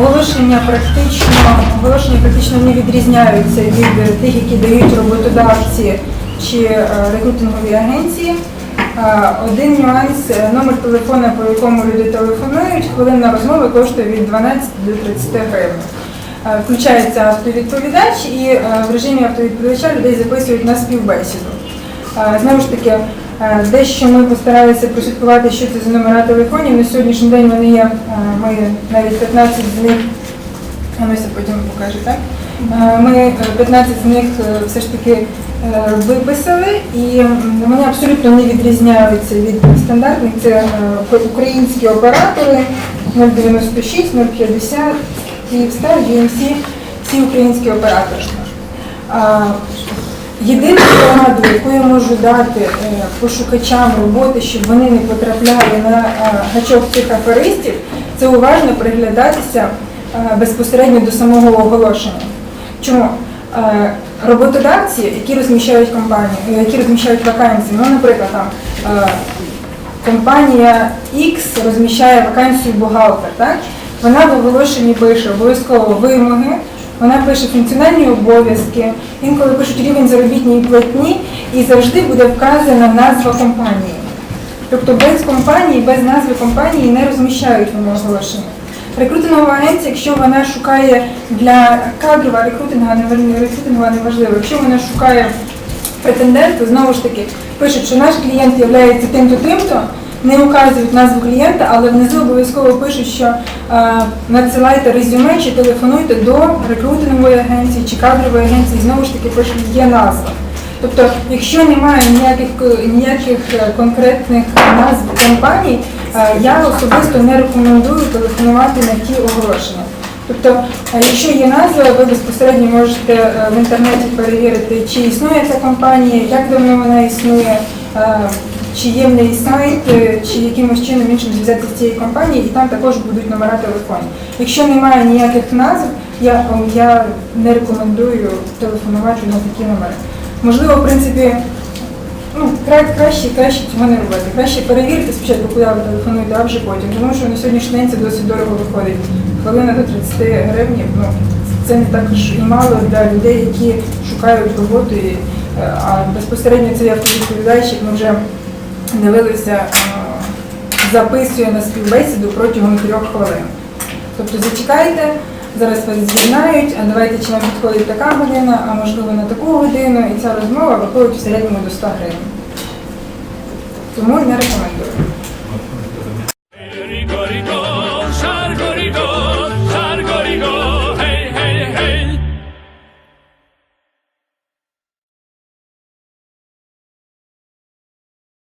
оголошення практично оголошення практично не відрізняються від тих, які дають роботодавці чи е, рекрутингові агенції. Е, Один нюанс е, номер телефона, по якому люди телефонують, хвилинна розмова коштує від 12 до 30 гривень. Включається автовідповідач і в режимі автовідповідача людей записують на співбесіду. Знову ж таки, дещо ми постаралися прослідкувати, що це за номера телефонів. На сьогоднішній день вони є, е, ми навіть 15 з них, Ануся потім покаже, так? Е, Ми е, 15 з них е, все ж таки е, виписали, і вони абсолютно не відрізняються від стандартних. Це е, українські оператори 096, 050, Київстар, UMC, всі українські оператори. А, Єдину пораду, яку я можу дати е, пошукачам роботи, щоб вони не потрапляли на е, гачок цих аферистів, це уважно приглядатися е, безпосередньо до самого оголошення. Чому? Роботодавці, які розміщають компанії, які розміщають вакансії, ну, наприклад, там компанія X розміщає вакансію бухгалтер, так? Вона в оголошенні пише обов'язково вимоги, вона пише функціональні обов'язки, інколи пишуть рівень заробітної платні і завжди буде вказана назва компанії. Тобто без компанії, без назви компанії не розміщають вони оголошення. Рекрутингова агенція, якщо вона шукає для кадрова важ- рекрутингова неважливо, якщо вона шукає претендента, знову ж таки, пишуть, що наш клієнт є тим-то, тим-то, не указують назву клієнта, але внизу обов'язково пишуть, що е, надсилайте резюме чи телефонуйте до рекрутингової агенції чи кадрової агенції, знову ж таки пишуть, є назва. Тобто, якщо немає ніяких ніяких е, конкретних назв компаній, е, я особисто не рекомендую телефонувати на ті оголошення. Тобто, е, якщо є назва, ви безпосередньо можете е, в інтернеті перевірити, чи існує ця компанія, як давно вона існує, чи є в неї сайт, е, чи якимось чином іншим зв'язатися з цією компанією, і там також будуть номера телефонів. Якщо немає ніяких назв, я, я не рекомендую телефонувати на такі номери. Можливо, в принципі, ну, кра- краще, краще цього не робити. Краще перевірити спочатку, куди ви телефонуєте, а вже потім. Тому що на сьогоднішній день це досить дорого виходить. Хвилина до 30 гривень, ну, це не також і мало для людей, які шукають роботу. І, е, а безпосередньо цей автовідповідальщик ми вже дивилися, е, записує на співбесіду протягом трьох хвилин. Тобто зачекайте, зараз вас з'єднають, а давайте чи вам підходить така година, а можливо на таку годину, і ця розмова виходить в середньому до 100 гривень. Тому не рекомендую.